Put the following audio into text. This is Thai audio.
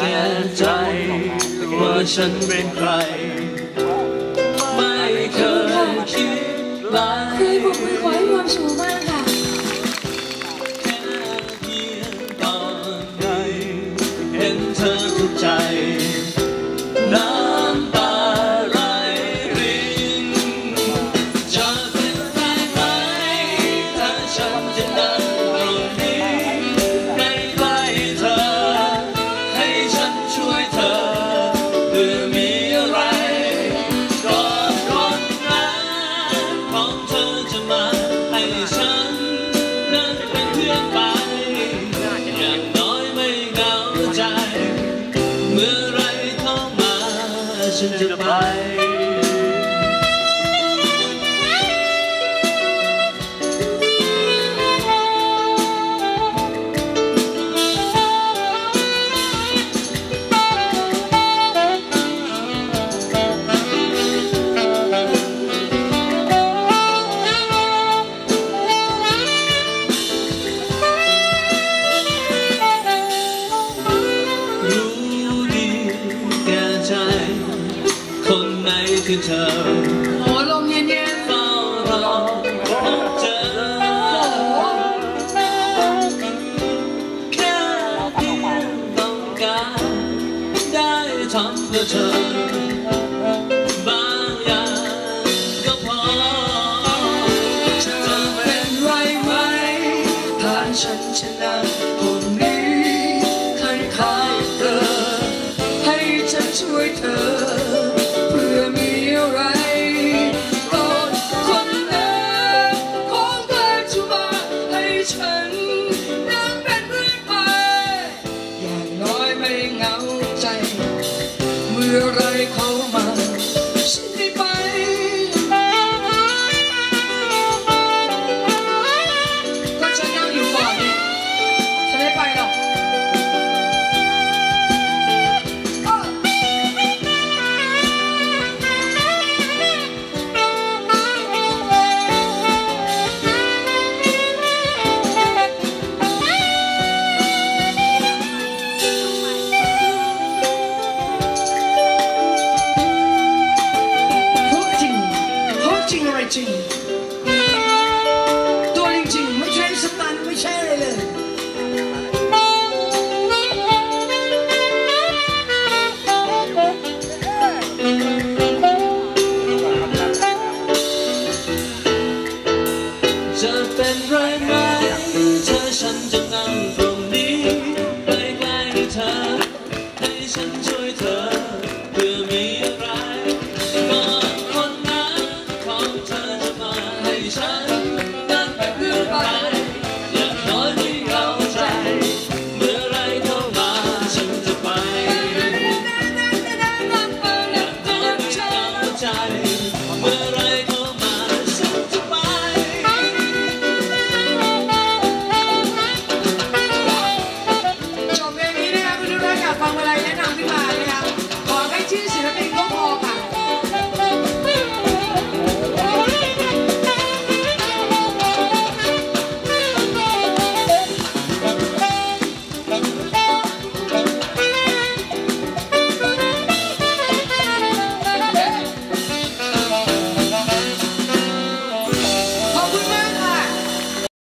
แก่ใจ ว่าฉันเป็นใคร ไม่เคยคิดร้ายให้ผมมืขอให้ความสูงมา ให้ฉันนั้นเป็นเพื่อนไป อย่างน้อยไม่เหงาใจ เมื่อไรเข้ามาฉันจะไป ไหนคือเธอโอ้ลมเย็นเฝ้ารอพบเจอแค่เพียงต้องการได้ทำเพื่อเธอบางอย่างก็พอๆจะเป็นไรไหมถ้าฉันชนะคนนี้คล้ายๆเธอให้ฉันช่วยเธอเพื่อ ฉันนั่งเป็นเพื่อนไป อย่างน้อยไม่เหงาใจ เมื่อไรเขามา